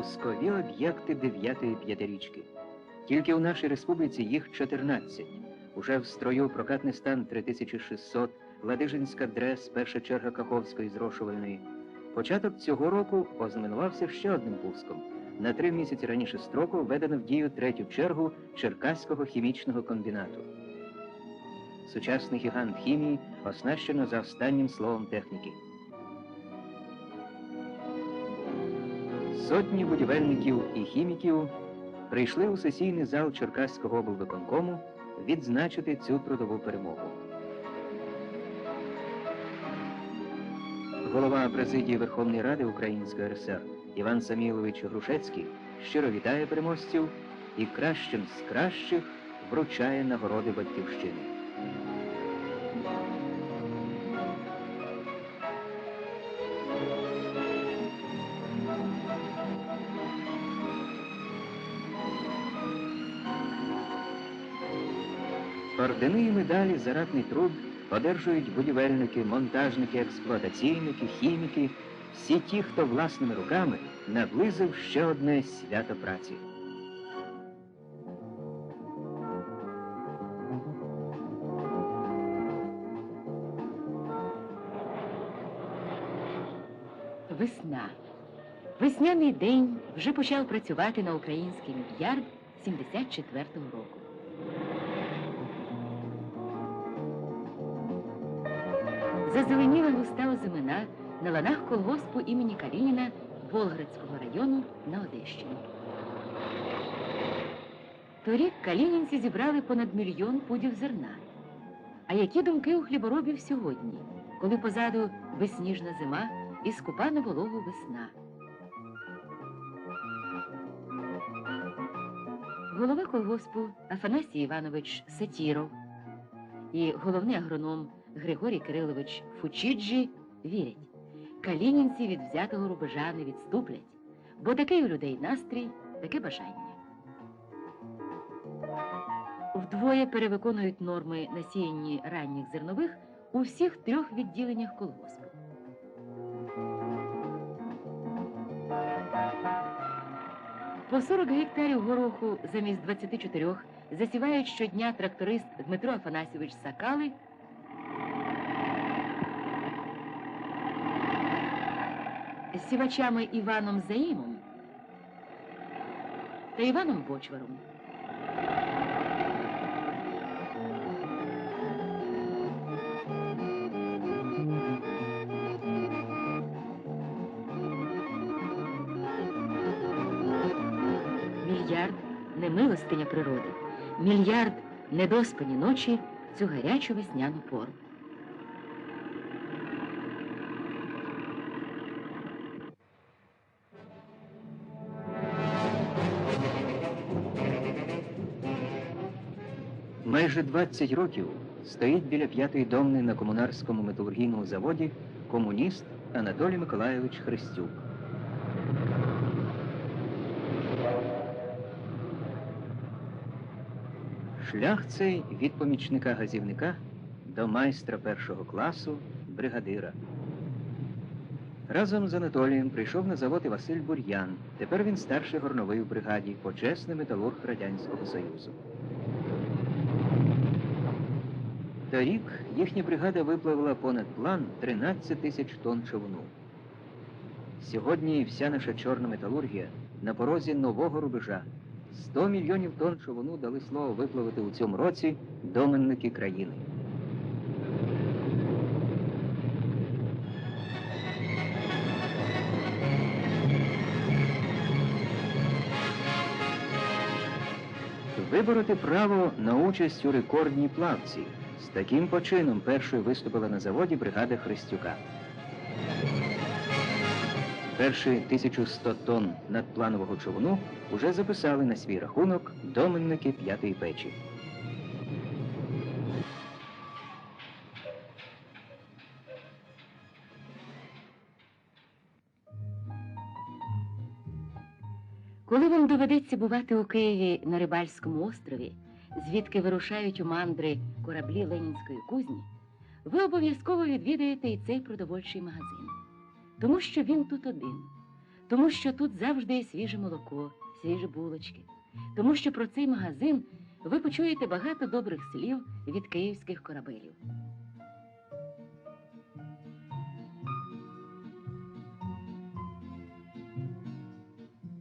пускові об'єкти дев'ятої п'ятирічки. Тільки у нашій республіці їх 14. Уже в строю прокатний стан 3600, Ладижинська дрес, перша черга Каховської зрошувальної. Початок цього року ознаменувався ще одним пуском. На три місяці раніше строку введено в дію третю чергу Черкаського хімічного комбінату. Сучасний гігант хімії оснащено за останнім словом техніки. Сотні будівельників і хіміків прийшли у сесійний зал Черкаського облвиконкому відзначити цю трудову перемогу. Голова президії Верховної Ради Української РСР Іван Самілович Грушецький щиро вітає переможців і кращим з кращих вручає нагороди батьківщини. Ордени і медалі за ратний труд одержують будівельники, монтажники, експлуатаційники, хіміки, всі ті, хто власними руками наблизив ще одне свято праці. Весна. Весняний день вже почав працювати на український мільярд 74-го року. Зазеленіла густа озимина на ланах колгоспу імені Калініна Волградського району на Одещині. Торік калінінці зібрали понад мільйон пудів зерна. А які думки у хліборобів сьогодні, коли позаду безсніжна зима і скупа на вологу весна? Голова колгоспу Афанасій Іванович Сатіров і головний агроном Григорій Кирилович Фучіджі вірять, калінінці від взятого рубежа не відступлять, бо такий у людей настрій, таке бажання. Вдвоє перевиконують норми насіянні ранніх зернових у всіх трьох відділеннях колгоспу. По 40 гектарів гороху замість 24 засівають щодня тракторист Дмитро Афанасьович Сакали сівачами Іваном Заїмом та Іваном Бочваром. Мільярд не милостиня природи, мільярд недоспані ночі цю гарячу весняну пору. Майже 20 років стоїть біля п'ятої домни на комунарському металургійному заводі комуніст Анатолій Миколайович Христюк. Шлях цей від помічника газівника до майстра першого класу бригадира. Разом з Анатолієм прийшов на завод і Василь Бур'ян. Тепер він старший горновий у бригаді, почесний металург Радянського Союзу. Торік їхня бригада виплавила понад план 13 тисяч тонн човну. Сьогодні вся наша чорна металургія на порозі нового рубежа. 100 мільйонів тонн човну дали слово виплавити у цьому році доменники країни. Вибороти право на участь у рекордній плавці. З таким почином першою виступила на заводі бригада Христюка. Перші 1100 тонн надпланового човну уже записали на свій рахунок доменники п'ятої печі. Коли вам доведеться бувати у Києві на Рибальському острові, звідки вирушають у мандри кораблі Ленінської кузні, ви обов'язково відвідаєте і цей продовольчий магазин, тому що він тут один. тому що тут завжди є свіже молоко, свіжі булочки, тому що про цей магазин ви почуєте багато добрих слів від київських корабелів.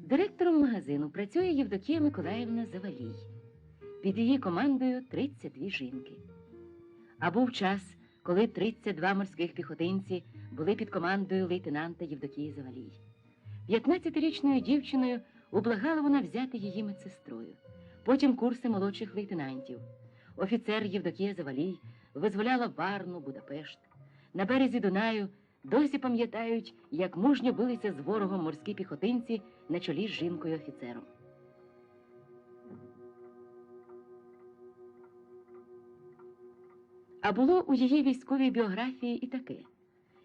Директором магазину працює Євдокія Миколаївна Завалій. Під її командою 32 жінки. А був час, коли 32 морських піхотинці були під командою лейтенанта Євдокії Завалій. 15-річною дівчиною ублагала вона взяти її медсестрою. Потім курси молодших лейтенантів. Офіцер Євдокія Завалій визволяла Варну, Будапешт. На березі Дунаю досі пам'ятають, як мужньо билися з ворогом морські піхотинці на чолі з жінкою-офіцером. А було у її військовій біографії і таке.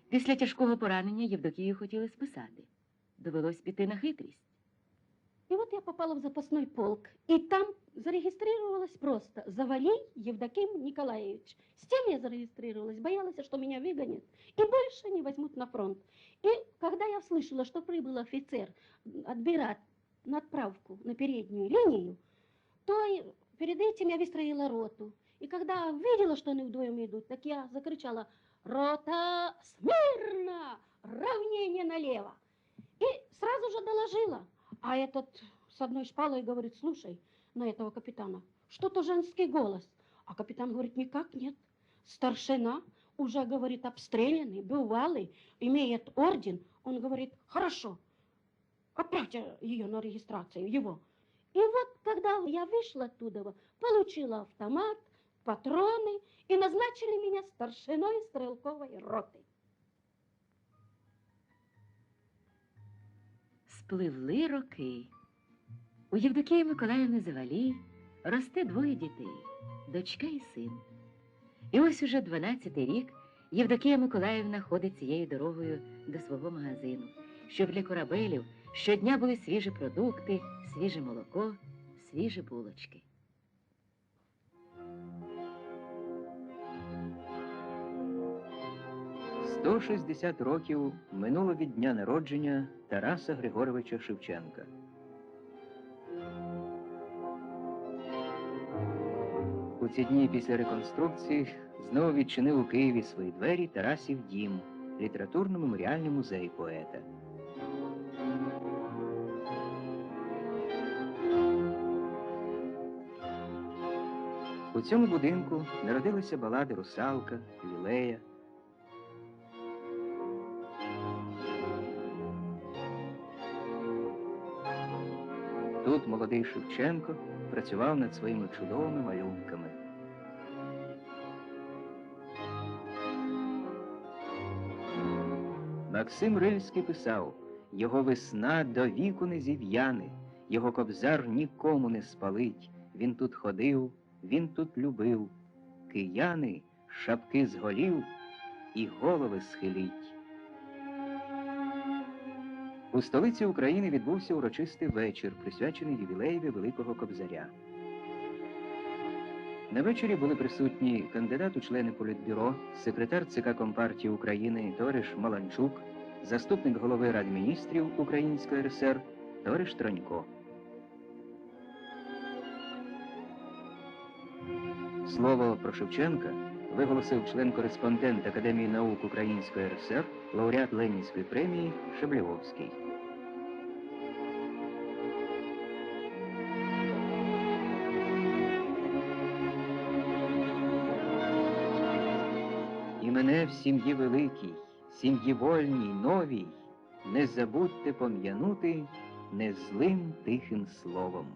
Після тяжкого поранення Євдокію хотіли списати. Довелось піти на хитрість. И вот я попала в запасной полк, и там зарегистрировалась просто Завалей Евдоким Николаевич. С тем я зарегистрировалась, боялась, что меня выгонят и больше не возьмут на фронт. И когда я услышала, что прибыл офицер отбирать на отправку на переднюю линию, то и перед этим я выстроила роту. И когда видела, что они вдвоем идут, так я закричала «Рота смирно! Равнение налево!» И сразу же доложила. А этот с одной шпалой говорит, слушай, на этого капитана, что-то женский голос. А капитан говорит, никак нет. Старшина уже, говорит, обстрелянный, бывалый, имеет орден. Он говорит, хорошо, отправьте ее на регистрацию, его. И вот, когда я вышла оттуда, получила автомат, патроны, и назначили меня старшиной стрелковой роты. Спливли роки. У Євдокії Миколаївни Завалій росте двоє дітей дочка і син. І ось уже 12-й рік Євдокія Миколаївна ходить цією дорогою до свого магазину, щоб для корабелів щодня були свіжі продукти, свіже молоко, свіжі булочки. Сто шістдесят років минуло від дня народження Тараса Григоровича Шевченка. У ці дні після реконструкції знову відчинив у Києві свої двері Тарасів дім, літературно-меморіальний музей поета. У цьому будинку народилися балади Русалка, Лілея, Тут молодий Шевченко працював над своїми чудовими малюнками. Максим Рильський писав: його весна до віку не зів'яне, його кобзар нікому не спалить. Він тут ходив, він тут любив. Кияни шапки з голів і голови схилить. У столиці України відбувся урочистий вечір, присвячений ювілеєві Великого Кобзаря. На вечорі були присутні кандидат у члени Політбюро, секретар ЦК Компартії України товариш Маланчук, заступник голови Ради міністрів Української РСР товариш Тронько. Слово про Шевченка виголосив член-кореспондент Академії наук Української РСР, лауреат Ленінської премії Шеблівовський. Мене в сім'ї великій, сім'ї вольній, новій, не забудьте пом'янути незлим тихим словом.